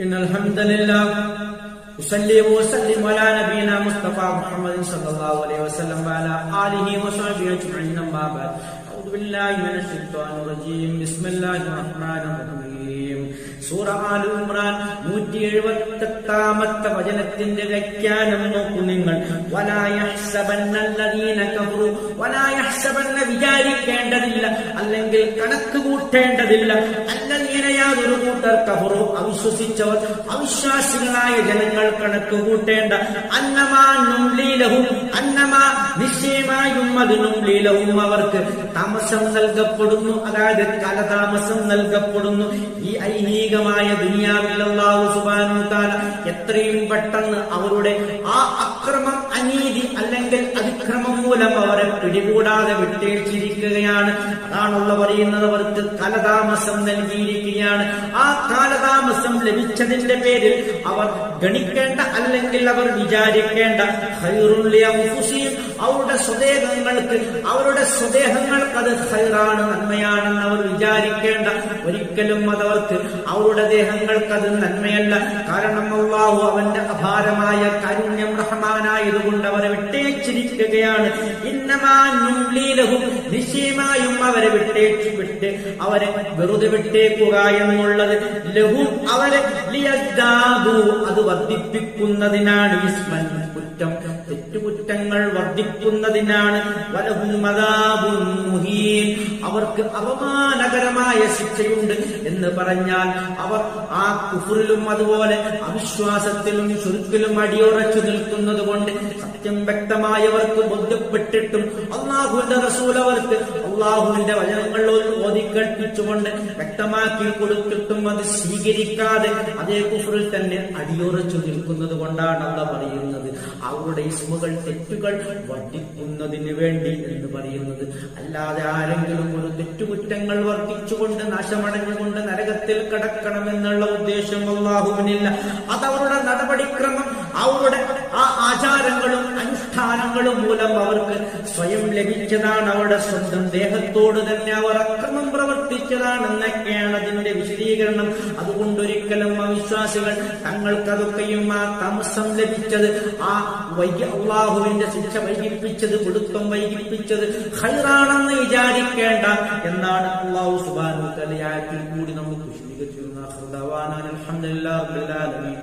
إن الحمد لله. أسلم وسلم على نبينا مصطفى محمد صلى الله عليه وسلم وعلى آله وصحبه أجمعين. أما بعد أعوذ بالله من الشيطان الرجيم. بسم الله الرحمن الرحيم. سورة آل عمران. നൂറ്റി എഴുപത്തി എട്ടാമത്തെ വചനത്തിന്റെ വ്യാഖ്യാനം നോക്കൂ നിങ്ങൾ. വിചാരിക്കേണ്ടതില്ല. അല്ലെങ്കിൽ കണക്ക് കൂട്ടേണ്ടതില്ല. അല്ലദീന യാതൊരു കൂട്ടർ കഫറു. അവിശ്വസിച്ചവർ അവിശ്വാസികളായ ജനങ്ങൾ കണക്ക് കൂട്ടേണ്ട. അന്നമാനും ലീലവും അന്നമാ നിശ്ചയമായും അതിനും ലീലവും അവർക്ക് താമസം നൽകപ്പെടുന്നു. അതായത് കാലതാമസം നൽകപ്പെടുന്നു. ഈ ഐഹികമായ ദുനിയാവിൽ അല്ലാഹു എത്രയും പെട്ടെന്ന് അവരുടെ ആ അക്രമം അനീതി അല്ലെങ്കിൽ അതിക്രമം മൂലം അവരെ പിടികൂടാതെ വിട്ടേച്ചിരിക്കുകയാണ്. അതാണുള്ള പറയുന്നത് അവർക്ക് കാലതാമസം നൽകിയിരിക്കുകയാണ്. ആ കാലതാമസം ലഭിച്ചതിന്റെ പേരിൽ അവർ ഗണിക്കേണ്ട അല്ലെങ്കിൽ അവർ വിചാരിക്കേണ്ട അവരുടെ സ്വദേഹങ്ങൾക്ക് അവരുടെ സ്വദേഹങ്ങൾക്ക് അത് ഹൈറാണ് നന്മയാണെന്ന് അവർ വിചാരിക്കേണ്ട. ഒരിക്കലും അതവർക്ക് അവരുടെ ദേഹങ്ങൾക്ക് അത് നന്മയല്ല. കാരണം അള്ളാഹു അവന്റെ അപാരമായ കാരുണ്യം റഹ്മാനായതുകൊണ്ട് അവരെ വിട്ടേച്ചിരിക്കുകയാണ്. ഇന്നമാൻ നിശ്ചയമായും അവരെ വിട്ടേച്ച് വിട്ട് അവരെ വെറുതെ വിട്ടേക്കുക എന്നുള്ളത് ലഹു അവരെ അത് വർദ്ധിപ്പിക്കുന്നതിനാണ് ഇസ്മൻ. കുറ്റം തെറ്റുകുറ്റങ്ങൾ വർദ്ധിക്കുന്നതിനാണ് അവർക്ക് അപമാനകരമായ ശിക്ഷയുണ്ട് എന്ന് പറഞ്ഞാൽ അവർ ആ കുഫറിലും അതുപോലെ അവിശ്വാസത്തിലും ചുരുക്കിലും അടിയുറച്ചു നിൽക്കുന്നത് കൊണ്ട് സത്യം വ്യക്തമായവർക്ക് ബോധ്യപ്പെട്ടിട്ടും അള്ളാഹുവിന്റെ റസൂൽ അവർക്ക് അള്ളാഹുവിന്റെ വചനങ്ങൾ ഓതി കേൾപ്പിച്ചുകൊണ്ട് വ്യക്തമാക്കി കൊടുത്തിട്ടും അത് സ്വീകരിക്കാതെ അതേ കുഫറിൽ തന്നെ അടിയുറച്ചു നിൽക്കുന്നത് കൊണ്ടാണ് അല്ല പറയുന്നത്. അവരുടെ ഇസ്മുകൾ തെറ്റുകൾ വർദ്ധിക്കുന്നതിന് വേണ്ടി എന്ന് പറയുന്നത്. അല്ലാതെ ആരെങ്കിലും ഒരു തെറ്റുകുറ്റങ്ങൾ വർദ്ധിച്ചുകൊണ്ട് നാശമടഞ്ഞുകൊണ്ട് നരകത്തിൽ കടക്കണമെന്നുള്ള ഉദ്ദേശം അള്ളാഹുവിനില്ല. അതവരുടെ നടപടിക്രമം അവരുടെ ആ ആചാരങ്ങളും അനുഷ്ഠാനങ്ങളും മൂലം അവർക്ക് സ്വയം ലഭിച്ചതാണ് അവരുടെ സ്വന്തം ദേഹത്തോട് തന്നെ അവർ അക്രമം പ്രവർത്തിച്ചതാണെന്നൊക്കെയാണ് അതിന്റെ വിശദീകരണം. അതുകൊണ്ടൊരിക്കലും അവിശ്വാസികൾ തങ്ങൾക്കതൊക്കെയും ആ തമസം ലഭിച്ചത് ആ വൈകി ശിക്ഷ വൈകിപ്പിച്ചത് കൊടുത്തം വൈകിപ്പിച്ചത് ഹൈറാണെന്ന് വിചാരിക്കേണ്ട എന്നാണ് അള്ളാഹു സുബാനു തലയാറ്റിൽ കൂടി നമുക്ക് വിശദീകരിച്ചിരുന്ന റബ്ബിൽ ആലമീൻ.